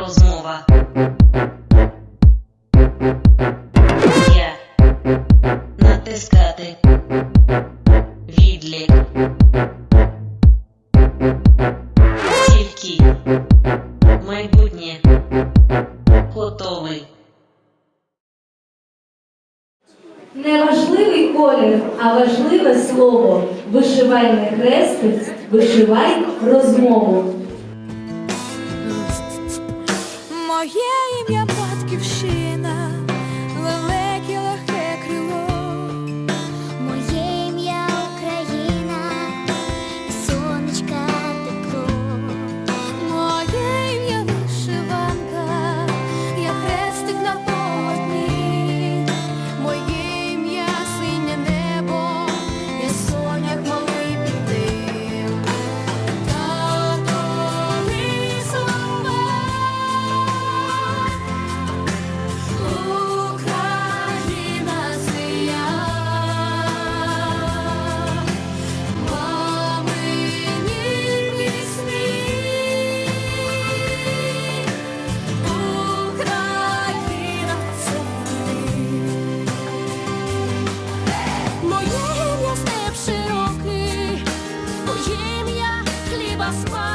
Розмова. Я. Натискати. Відлік. Тільки. Майбутнє. Готовий. Не важливий колір, а важливе слово. Вишивай не хрестик, вишивай розмову. Oh, yeah. prosper.